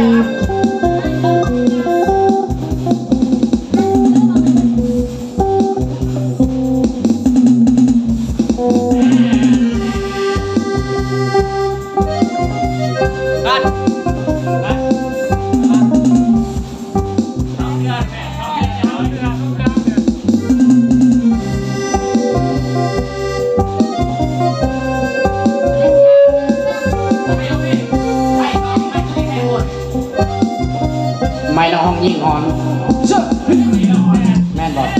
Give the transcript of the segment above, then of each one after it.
กั ยิ่งหอนแม่นบอก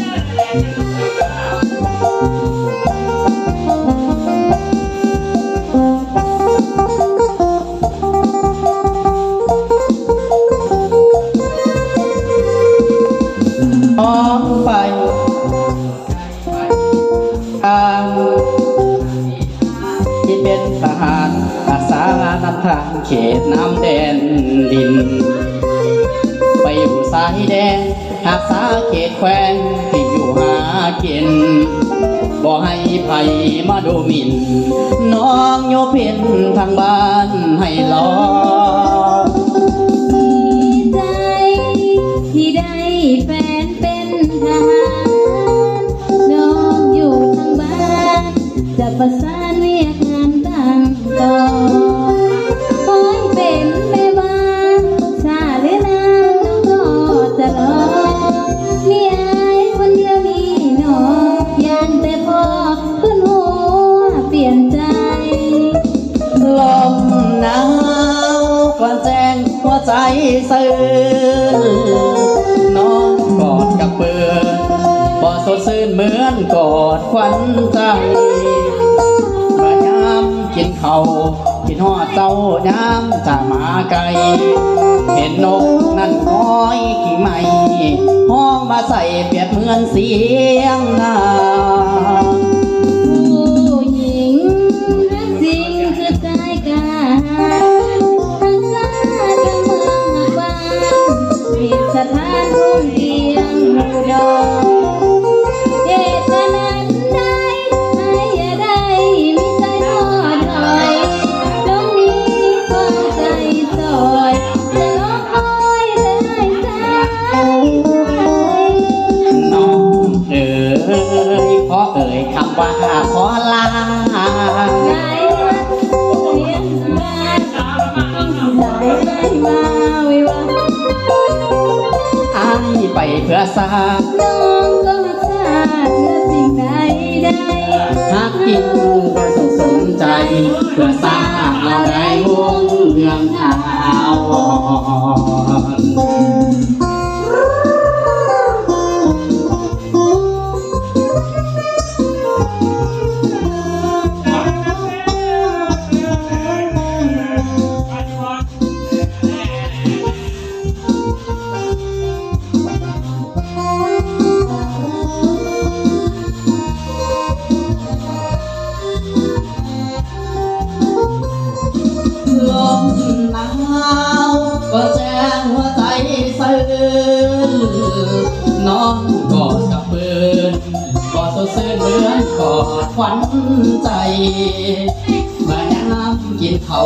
มองไปทางที่เป็นทหารอาสานำทางเขตน้ำแดนดิน อยู่สายแดนหักษาเขตแคว้นที่อยู่หากินบ่ให้ภัยมาดูหมิ่น น้องโยเพ็นทางบ้านให้รอดีใจที่ได้แฟนเป็นทหารน้องอยู่ทางบ้าน จะประสานเรียกงานต่างต่อ ใจซื่นน้องกอดกับปืนบ่สดชื่นเหมือนกอดควันใจมื่อยามกินเขากินหอดเจ้ายามจามาไกล เห็นนกนั่นน้อยกี่ไม่ห้องมาใส่เปียบเหมือนเสียงนา เพื่อสร้าน้องก็รักษาเพื่อสิ่งใดใดหากกินโดยสุขสมใจ เพื่อสร้างเราได้วงเมือง น้องกอดกับปืนกอดตัวซื่นเหมือนกอดขวัญใจมื่อยามกินเขา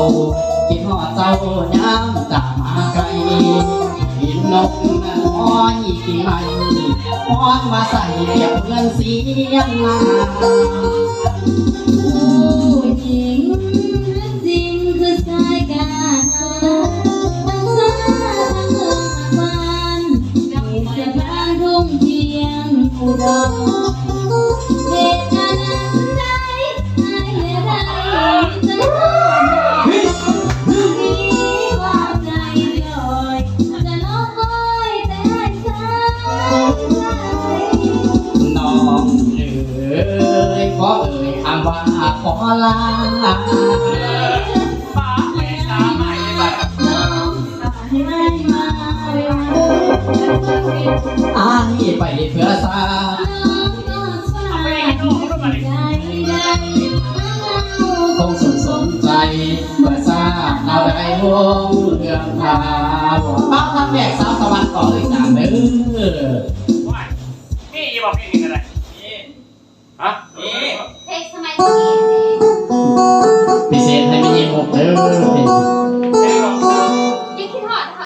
กินหอดเจ้ายามจากมาไกลกินนกน้อยกี่ไม่มองมาใส่เปรียบเงินเสียงนาผู้หญิงจริง เทียงอุดรเหตุนั้นใดให้อย่าได้มีใจท้มีความใจลอยจะร้องคอยแต่ให้สายน้องเอ๋ยขอเอ่ยคำว่าขอลา ไปเพื่อสางน้องก็สายใจได้คงสุขสนใจเมื่อทราบเราได้วงเรื่องราวป้าทำแยกสาวสวรรค์ก่อนเลยจ้าเด้อว่านี่บอกพี่นี่อะไรนี่ฮะนี่เทคสมัยนี้พิเศษให้มีหกเด้อ